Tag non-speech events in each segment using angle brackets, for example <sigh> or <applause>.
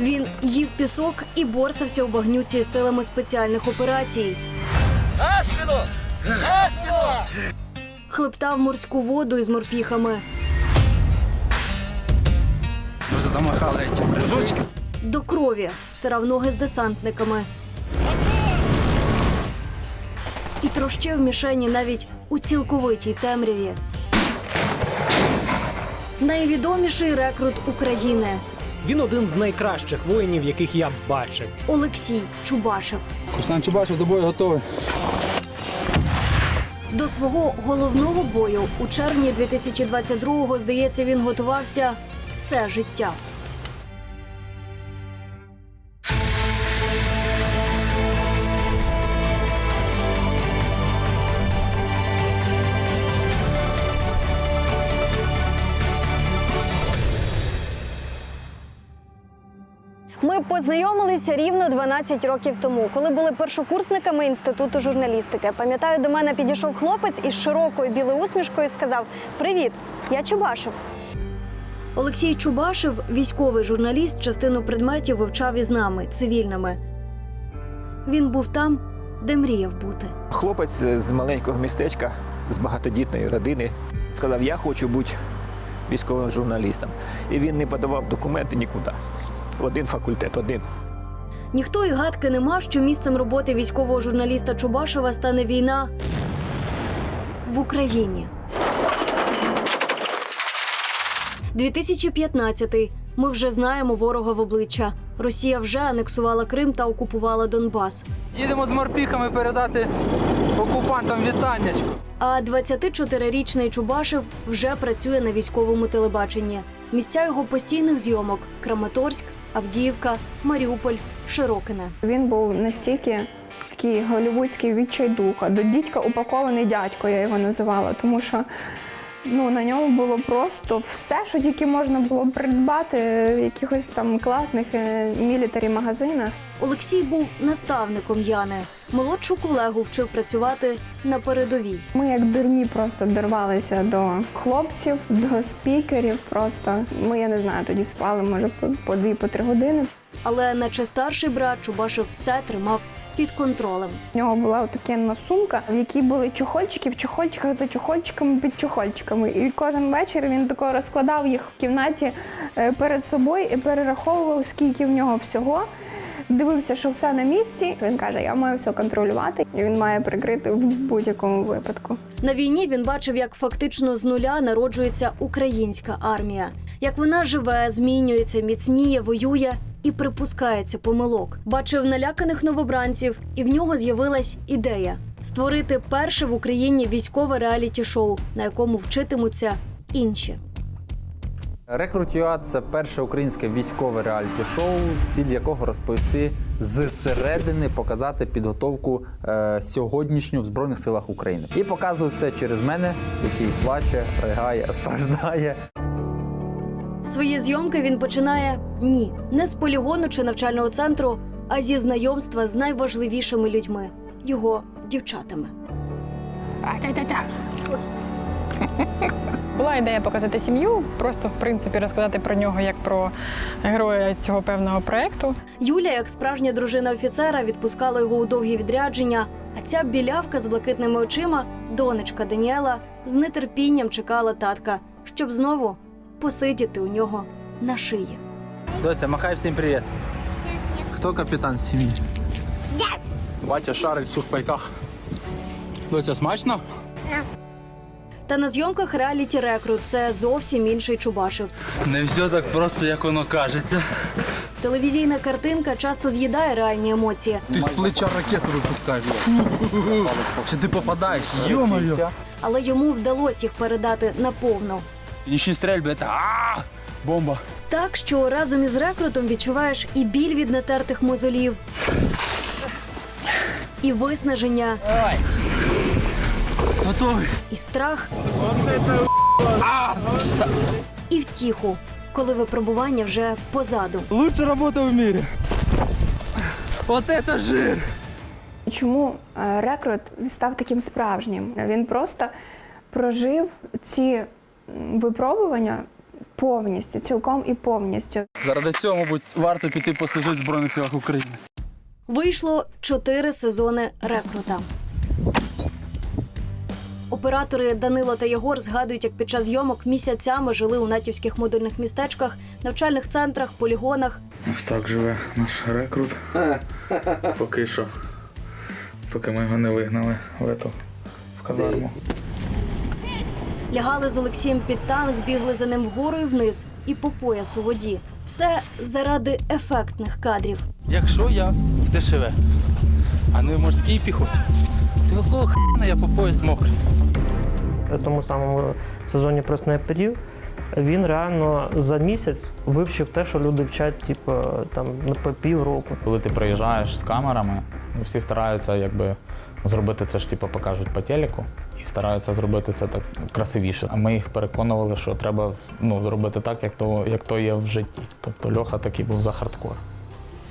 Він їв пісок і борсався у багнюці з силами спеціальних операцій. Хлептав морську воду із морпіхами. Вже замахали ці прыжочки. До крові стирав ноги з десантниками. І трощив мішені навіть у цілковитій темряві. Найвідоміший рекрут України Він один з найкращих воїнів, яких я бачив. Олексій Чубашев. Руслан Чубашев до бою готовий. До свого головного бою у червні 2022-го, здається, він готувався все життя. Познайомилися рівно 12 років тому, коли були першокурсниками інституту журналістики. Пам'ятаю, до мене підійшов хлопець із широкою білою усмішкою і сказав: Привіт, я Чубашев. Олексій Чубашев, військовий журналіст, частину предметів вивчав із нами, цивільними. Він був там, де мріяв бути. Хлопець з маленького містечка, з багатодітної родини, сказав: Я хочу бути військовим журналістом. І він не подавав документи нікуди. Один факультет, один. Ніхто і гадки не мав, що місцем роботи військового журналіста Чубашева стане війна в Україні. 2015-й. Ми вже знаємо ворога в обличчя. Росія вже анексувала Крим та окупувала Донбас. Їдемо з морпіхами передати окупантам вітаннячко. А 24-річний Чубашев вже працює на військовому телебаченні. Місця його постійних зйомок: Краматорськ, Авдіївка, Маріуполь, Широкине. Він був настільки такий голівудський відчайдуха. До дідька упакований дядько, я його називала, тому що ну, на ньому було просто все, що тільки можна було придбати в якихось там класних мілітарі магазинах. Олексій був наставником Яни. Молодшу колегу вчив працювати на передовій. Ми як дурні просто дорвалися до хлопців, до спікерів. Просто ми, я не знаю, тоді спали, може, по- по дві, по три години. Але наче старший брат Чубашев все тримав під контролем. У нього була така сумка, в якій були чохольчики, в чохольчиках за чохольчиками під чохольчиками. І кожен вечір він тако розкладав їх в кімнаті е, перед собою і перераховував, скільки в нього всього. Дивився, що все на місці. Він каже: Я маю все контролювати, і він має прикрити в будь-якому випадку. На війні він бачив, як фактично з нуля народжується українська армія, як вона живе, змінюється, міцніє, воює і припускається помилок. Бачив наляканих новобранців, і в нього з'явилась ідея створити перше в Україні військове реаліті-шоу, на якому вчитимуться інші. Рекрут ЮА це перше українське військове реаліті-шоу, ціль якого розповісти зсередини, показати підготовку е, сьогоднішню в Збройних силах України. І показують це через мене, який плаче, ригає, страждає. Свої зйомки він починає ні, не з полігону чи навчального центру, а зі знайомства з найважливішими людьми його дівчатами. <laughs> Була ідея показати сім'ю, просто в принципі розказати про нього як про героя цього певного проекту. Юля, як справжня дружина офіцера, відпускала його у довгі відрядження. А ця білявка з блакитними очима, донечка Даніела, з нетерпінням чекала татка, щоб знову посидіти у нього на шиї. Доця, махай всім привіт. Хто капітан сім'ї? Батя шарить в сухпайках. Доця, смачно? Та на зйомках реаліті рекрут це зовсім інший Чубашев. Не все так просто, як воно кажеться. Телевізійна картинка часто з'їдає реальні емоції, Ти з плеча ракету випускаєш. Чи ти попадаєш? Йо-моє. але йому вдалося їх передати наповну. Нічні стрельби, це а бомба. Так що разом із рекрутом відчуваєш і біль від натертих мозолів, і виснаження, Готовий. і страх, і втіху, коли випробування вже позаду. Лучша робота в мірі. Вот это жир! Чому е, рекрут став таким справжнім? Він просто прожив ці випробування повністю, цілком і повністю. Заради цього, мабуть, варто піти послужити в Збройних силах України. Вийшло чотири сезони рекрута. Оператори Данило та Єгор згадують, як під час зйомок місяцями жили у натівських модульних містечках, навчальних центрах, полігонах. Ось так живе наш рекрут. Поки що. Поки ми його не вигнали в ету в казарму. Лягали з Олексієм під танк, бігли за ним вгору і вниз, і по пояс у воді. Все заради ефектних кадрів. Якщо я в ДШВ, а не в морській піхоті, то якого хрена я по пояс мокрий? в тому самому сезоні про він реально за місяць вивчив те, що люди вчать, типу, там на по півроку. Коли ти приїжджаєш з камерами, всі стараються якби зробити це ж, типу, покажуть по телеку, стараються зробити це так красивіше. А ми їх переконували, що треба ну, робити так, як то, як то є в житті. Тобто Льоха такий був за хардкор.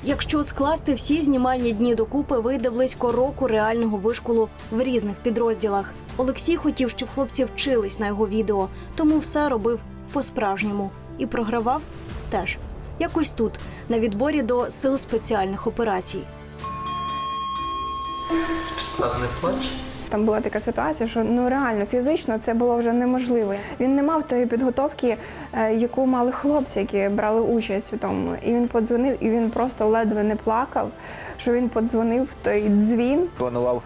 Якщо скласти всі знімальні дні докупи, вийде близько року реального вишколу в різних підрозділах. Олексій хотів, щоб хлопці вчились на його відео, тому все робив по-справжньому і програвав теж. Якось тут, на відборі до сил спеціальних операцій. Там була така ситуація, що ну реально фізично це було вже неможливо. Він не мав тої підготовки, е, яку мали хлопці, які брали участь у тому. І він подзвонив, і він просто ледве не плакав, що він подзвонив в той дзвін. Планував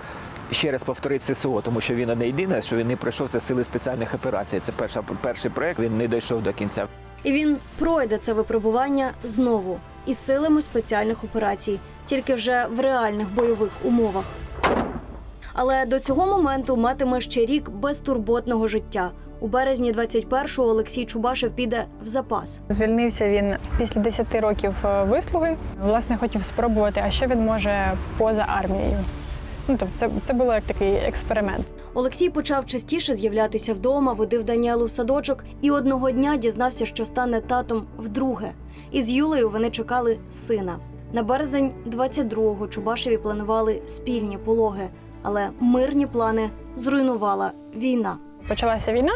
ще раз повторити ССО, тому що він не єдине, що він не пройшов це сили спеціальних операцій. Це перша, перший проект, він не дійшов до кінця. І він пройде це випробування знову із силами спеціальних операцій, тільки вже в реальних бойових умовах. Але до цього моменту матиме ще рік безтурботного життя. У березні 21-го Олексій Чубашев піде в запас. Звільнився він після 10 років е, вислуги. Власне, хотів спробувати, а що він може поза армією. Ну, тобто, це, це було як такий експеримент. Олексій почав частіше з'являтися вдома, водив Даніелу в садочок і одного дня дізнався, що стане татом вдруге. Із Юлею вони чекали сина. На березень 22-го Чубашеві планували спільні пологи, але мирні плани зруйнувала війна. Почалася війна.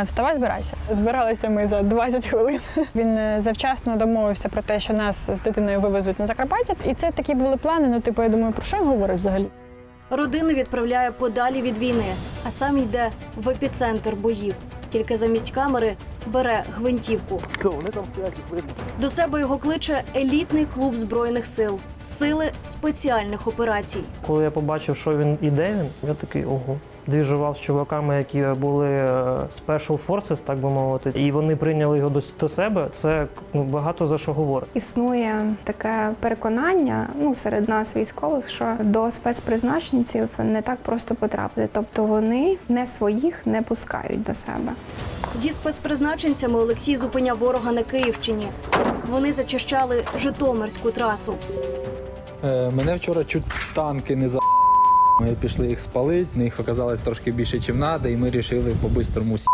е, Вставай, збирайся. Збиралися ми за 20 хвилин. <laughs> Він е, завчасно домовився про те, що нас з дитиною вивезуть на Закарпаття. І це такі були плани. Ну, типу, я думаю, про що він говорить взагалі? Родину відправляє подалі від війни, а сам йде в епіцентр боїв. Тільки замість камери бере гвинтівку. До себе його кличе елітний клуб збройних сил, сили спеціальних операцій. Коли я побачив, що він іде, він, я такий ого. Двіжував з чуваками, які були е, Special Forces, так би мовити, і вони прийняли його до, до себе. Це ну, багато за що говорить. Існує таке переконання ну, серед нас, військових, що до спецпризначенців не так просто потрапити. Тобто вони не своїх не пускають до себе. Зі спецпризначенцями Олексій зупиняв ворога на Київщині. Вони зачищали Житомирську трасу. Е, мене вчора чуть танки не за. Ми пішли їх спалити, в них оказалось трошки більше, ніж треба, і ми вирішили по-бистрому с***.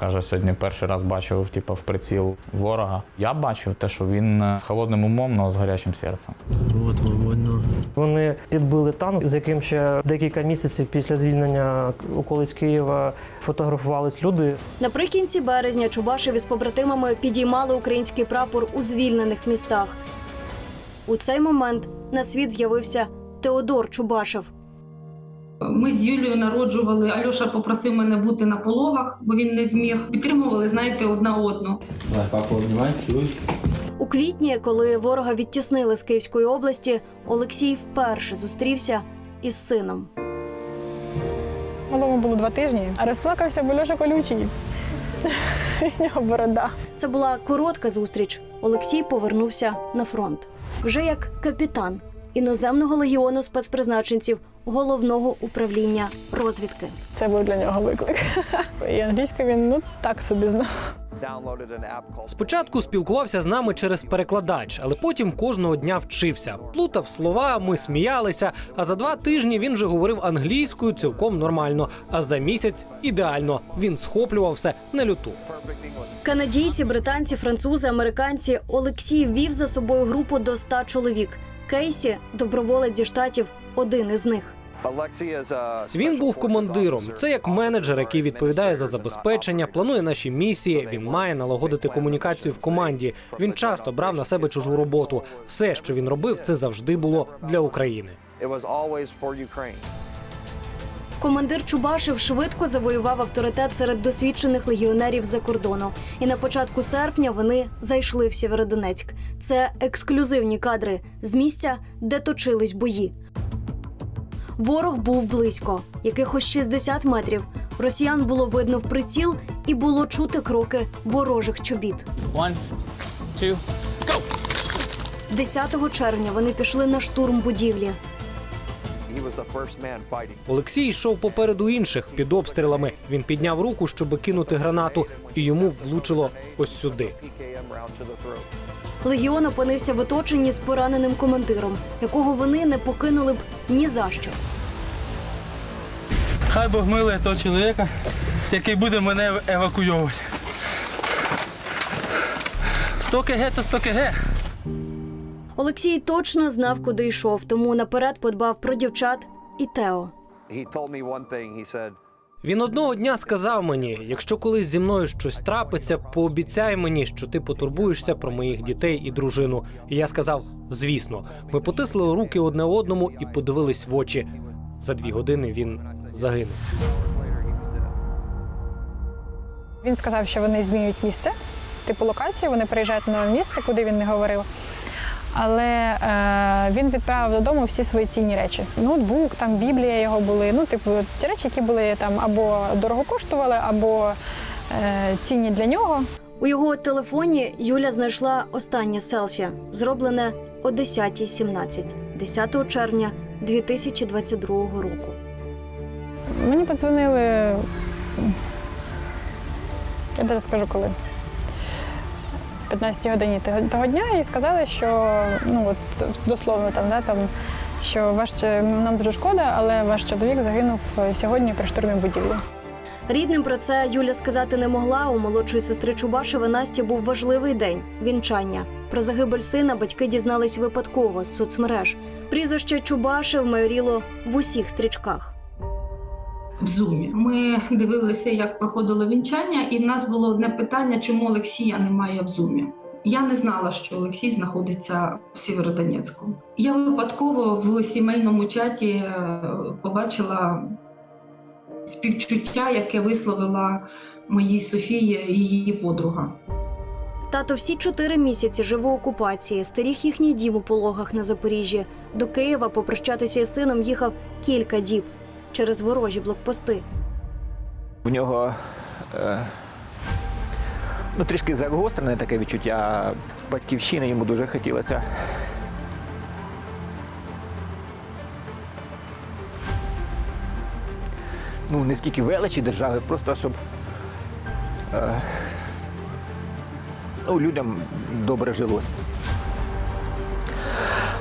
Каже, сьогодні перший раз бачив типу, в приціл ворога. Я бачив те, що він е, з холодним умом, але з гарячим серцем. Вони підбили танк, з яким ще декілька місяців після звільнення околиць Києва фотографувались люди. Наприкінці березня Чубашеві з побратимами підіймали український прапор у звільнених містах. У цей момент на світ з'явився Теодор Чубашев. Ми з Юлією народжували. Альоша попросив мене бути на пологах, бо він не зміг. Підтримували, знаєте, одна одну. Давай, папу обнімай, цілуй. У квітні, коли ворога відтіснили з Київської області, Олексій вперше зустрівся із сином. Малому було два тижні, а розплакався, бо Льоша колючий. <laughs> У нього борода. Це була коротка зустріч. Олексій повернувся на фронт вже як капітан іноземного легіону спецпризначенців головного управління розвідки. Це був для нього виклик. І англійську він ну так собі знав. Спочатку спілкувався з нами через перекладач, але потім кожного дня вчився. Плутав слова, ми сміялися. А за два тижні він вже говорив англійською цілком нормально. А за місяць ідеально він схоплював все на люту. Канадійці, британці, французи, американці Олексій вів за собою групу до 100 чоловік. Кейсі, доброволець зі штатів, один із них. Він був командиром. Це як менеджер, який відповідає за забезпечення, планує наші місії. Він має налагодити комунікацію в команді. Він часто брав на себе чужу роботу. Все, що він робив, це завжди було для України. Командир Чубашев швидко завоював авторитет серед досвідчених легіонерів за кордону. І на початку серпня вони зайшли в Сєвєродонецьк. Це ексклюзивні кадри з місця, де точились бої. Ворог був близько, якихось 60 метрів. Росіян було видно в приціл і було чути кроки ворожих чобіт. One, two. 10 червня вони пішли на штурм будівлі. Олексій йшов попереду інших під обстрілами. Він підняв руку, щоб кинути гранату, і йому влучило ось сюди. Легіон опинився в оточенні з пораненим командиром, якого вони не покинули б ні за що. Хай Бог милує того чоловіка, який буде мене евакуйовувати. 100 кг це 100 кг. Олексій точно знав, куди йшов, тому наперед подбав про дівчат і Тео. Він одного дня сказав мені: якщо колись зі мною щось трапиться, пообіцяй мені, що ти потурбуєшся про моїх дітей і дружину. І я сказав: звісно, ми потисли руки одне одному і подивились в очі. За дві години він загинув. Він сказав, що вони змінюють місце, типу локацію, вони приїжджають на нове місце, куди він не говорив. Але е, він відправив додому всі свої цінні речі. Ноутбук, там Біблія його були. Ну, типу, ті речі, які були там або дорого коштували, або е, цінні для нього. У його телефоні Юля знайшла останнє селфі, зроблене о 10.17, 10 червня 2022 року. Мені подзвонили. Я зараз скажу коли. 15 годині того- дня і сказали, що ну от дословно там, да, там що ваш нам дуже шкода, але ваш чоловік загинув е, сьогодні при штурмі будівлі. Рідним про це Юля сказати не могла. У молодшої сестри Чубашева Насті був важливий день вінчання. Про загибель сина батьки дізнались випадково з соцмереж. Прізвище Чубашев майоріло в усіх стрічках. В зумі. Ми дивилися, як проходило вінчання, і в нас було одне питання, чому Олексія немає в зумі. Я не знала, що Олексій знаходиться в Сєвєродонецьку. Я випадково в сімейному чаті е, побачила співчуття, яке висловила моїй Софії і її подруга. Тато всі чотири місяці жив у окупації, стеріг їхній дім у пологах на Запоріжжі. До Києва попрощатися із сином їхав кілька діб через ворожі блокпости. В нього е, ну, трішки загострене таке відчуття батьківщини йому дуже хотілося. Ну, не скільки величі держави, просто щоб е, ну, людям добре жилось.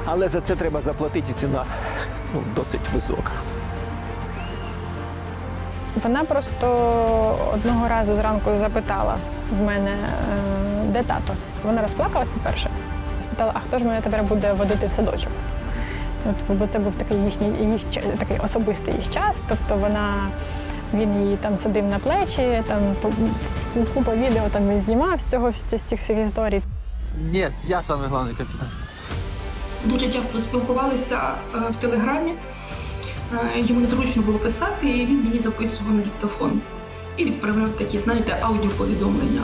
Але за це треба заплатити і ціна ну, досить висока. Вона просто одного разу зранку запитала в мене, е, де тато. Вона розплакалась, по-перше, спитала, а хто ж мене тепер буде водити в садочок? От, бо це був такий їхній їх такий особистий їх час. Тобто вона він її там садив на плечі, там по- купа відео там він знімав з цього з цих всіх історій. Ні, я самий головний капітан. Дуже часто спілкувалися е, в телеграмі. Е, Йому незручно було писати, і він мені записував на диктофон і відправляв такі, знаєте, аудіоповідомлення.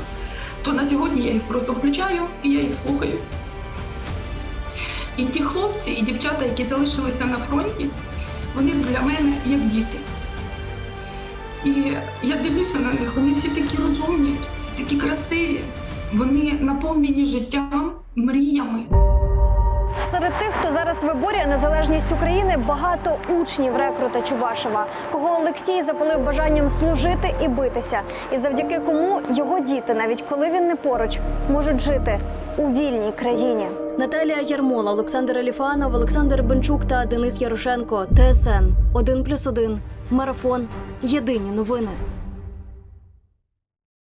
То на сьогодні я їх просто включаю і я їх слухаю. І ті хлопці і дівчата, які залишилися на фронті, вони для мене як діти. І я дивлюся на них, вони всі такі розумні, всі такі красиві, вони наповнені життям, мріями. Серед тих, хто зараз виборює незалежність України, багато учнів рекрута Чубашева, кого Олексій запалив бажанням служити і битися, і завдяки кому його діти, навіть коли він не поруч, можуть жити у вільній країні. Наталія Ярмола, Олександр Аліфанов, Олександр Бенчук та Денис Ярошенко. ТСН 1+,1. Марафон. Єдині новини.